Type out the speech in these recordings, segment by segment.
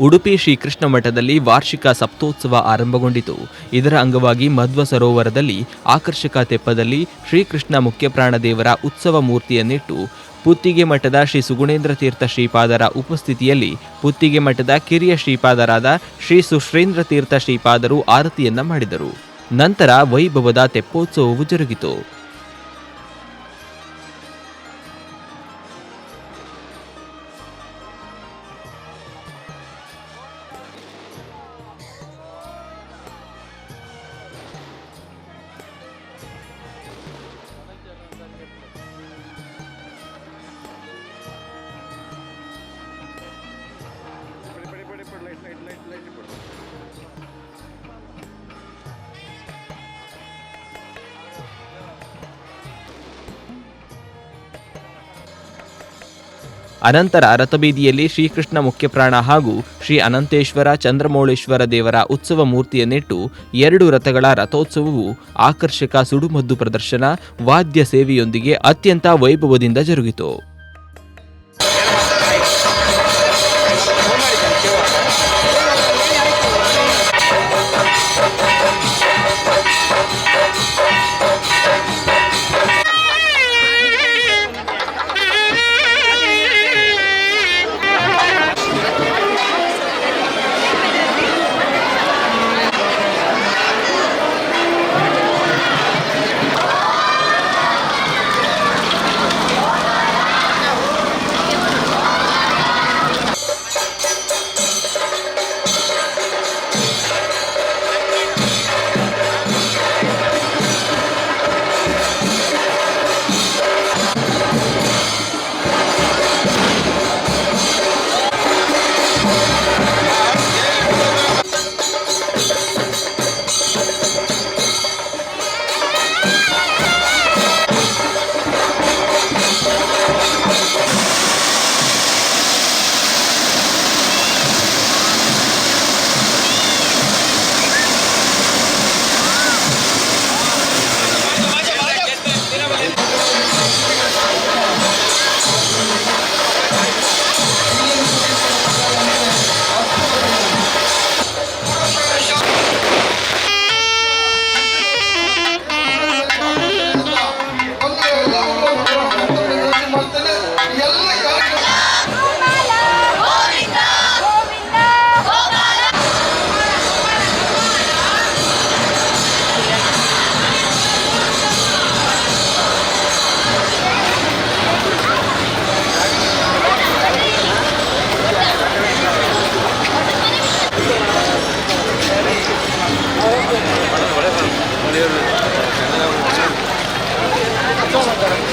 ಉಡುಪಿ ಶ್ರೀಕೃಷ್ಣ ಮಠದಲ್ಲಿ ವಾರ್ಷಿಕ ಸಪ್ತೋತ್ಸವ ಆರಂಭಗೊಂಡಿತು. ಇದರ ಅಂಗವಾಗಿ ಮಧ್ವ ಸರೋವರದಲ್ಲಿ ಆಕರ್ಷಕ ತೆಪ್ಪದಲ್ಲಿ ಶ್ರೀಕೃಷ್ಣ ಮುಖ್ಯಪ್ರಾಣದೇವರ ಉತ್ಸವ ಮೂರ್ತಿಯನ್ನಿಟ್ಟು, ಪುತ್ತಿಗೆ ಮಠದ ಶ್ರೀ ಸುಗುಣೇಂದ್ರ ತೀರ್ಥ ಶ್ರೀಪಾದರ ಉಪಸ್ಥಿತಿಯಲ್ಲಿ ಪುತ್ತಿಗೆ ಮಠದ ಕಿರಿಯ ಶ್ರೀಪಾದರಾದ ಶ್ರೀ ಸುಶ್ರೇಂದ್ರ ತೀರ್ಥ ಶ್ರೀಪಾದರು ಆರತಿಯನ್ನ ಮಾಡಿದರು. ನಂತರ ವೈಭವದ ತೆಪ್ಪೋತ್ಸವವು ಜರುಗಿತು. ಅನಂತರ ರಥಬೀದಿಯಲ್ಲಿ ಶ್ರೀಕೃಷ್ಣ ಮುಖ್ಯಪ್ರಾಣ ಹಾಗೂ ಶ್ರೀ ಅನಂತೇಶ್ವರ ಚಂದ್ರಮೌಳೇಶ್ವರ ದೇವರ ಉತ್ಸವ ಮೂರ್ತಿಯನ್ನಿಟ್ಟು ಎರಡು ರಥಗಳ ರಥೋತ್ಸವವು ಆಕರ್ಷಕ ಸುಡುಮದ್ದು ಪ್ರದರ್ಶನ, ವಾದ್ಯ ಸೇವೆಯೊಂದಿಗೆ ಅತ್ಯಂತ ವೈಭವದಿಂದ ಜರುಗಿತು.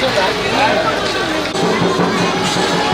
Thank you.